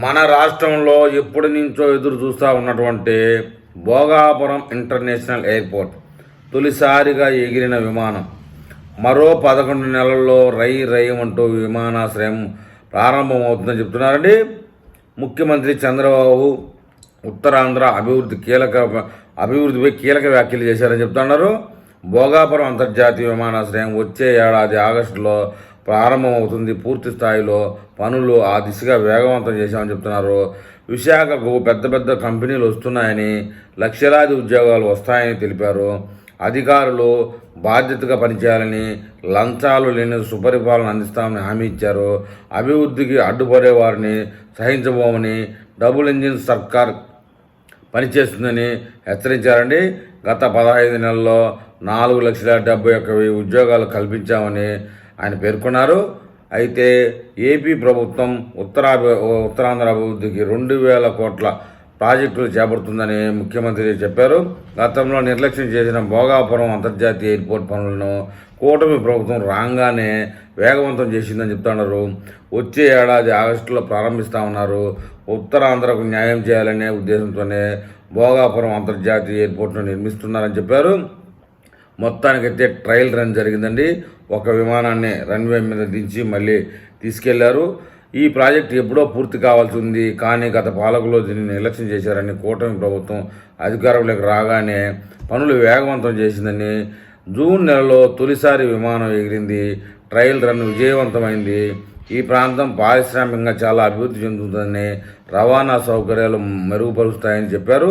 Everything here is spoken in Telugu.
మన రాష్ట్రంలో ఎప్పటి నుంచో ఎదురు చూస్తూ ఉన్నటువంటి భోగాపురం ఇంటర్నేషనల్ ఎయిర్పోర్ట్ తొలిసారిగా ఎగిరిన విమానం. మరో పదకొండు నెలల్లో రై రై అంటూ విమానాశ్రయం ప్రారంభమవుతుందని చెప్తున్నారండి. ముఖ్యమంత్రి చంద్రబాబు ఉత్తరాంధ్ర అభివృద్ధి కీలక అభివృద్ధిపై కీలక వ్యాఖ్యలు చేశారని చెప్తున్నారు. భోగాపురం అంతర్జాతీయ విమానాశ్రయం వచ్చే ఏడాది ఆగస్టులో ప్రారంభమవుతుంది. పూర్తి స్థాయిలో పనులు ఆ దిశగా వేగవంతం చేశామని చెప్తున్నారు. విశాఖకు పెద్ద పెద్ద కంపెనీలు వస్తున్నాయని లక్షలాది ఉద్యోగాలు వస్తాయని తెలిపారు. అధికారులు బాధ్యతగా పనిచేయాలని లంచాలు లేని సుపరిపాలన అందిస్తామని హామీ ఇచ్చారు. అభివృద్ధికి అడ్డుపడే వారిని సహించబోమని డబుల్ ఇంజిన్ సర్కార్ పనిచేస్తుందని హెచ్చరించారండి. గత పదహైదు నెలల్లో నాలుగు లక్షల డెబ్బై ఒక్క వెయ్యి ఉద్యోగాలు కల్పించామని ఆయన పేర్కొన్నారు. అయితే ఏపీ ప్రభుత్వం ఉత్తరా ఉత్తరాంధ్ర అభివృద్ధికి రెండు వేల కోట్ల ప్రాజెక్టులు చేపడుతుందని ముఖ్యమంత్రి చెప్పారు. గతంలో నిర్లక్ష్యం చేసిన భోగాపురం అంతర్జాతీయ ఎయిర్పోర్ట్ పనులను కూటమి ప్రభుత్వం రాగానే వేగవంతం చేసిందని చెప్తున్నారు. వచ్చే ఏడాది ఆగస్టులో ప్రారంభిస్తామన్నారు. ఉత్తరాంధ్రకు న్యాయం చేయాలనే ఉద్దేశంతోనే భోగాపురం అంతర్జాతీయ ఎయిర్పోర్ట్ను నిర్మిస్తున్నారని చెప్పారు. మొత్తానికైతే ట్రయల్ రన్ జరిగిందండి. ఒక విమానాన్ని రన్వే మీద దించి మళ్ళీ తీసుకెళ్ళారు. ఈ ప్రాజెక్ట్ ఎప్పుడో పూర్తి కావాల్సి ఉంది. కానీ గత పాలకులు దీన్ని నిర్లక్ష్యం చేశారని కూటమి ప్రభుత్వం అధికారంలోకి రాగానే పనులు వేగవంతం చేసిందని జూన్ నెలలో తొలిసారి విమానం ఎగిరింది. ట్రయల్ రన్ విజయవంతమైంది. ఈ ప్రాంతం పారిశ్రామికంగా చాలా అభివృద్ధి చెందుతుందని రవాణా సౌకర్యాలు మెరుగుపరుస్తాయని చెప్పారు.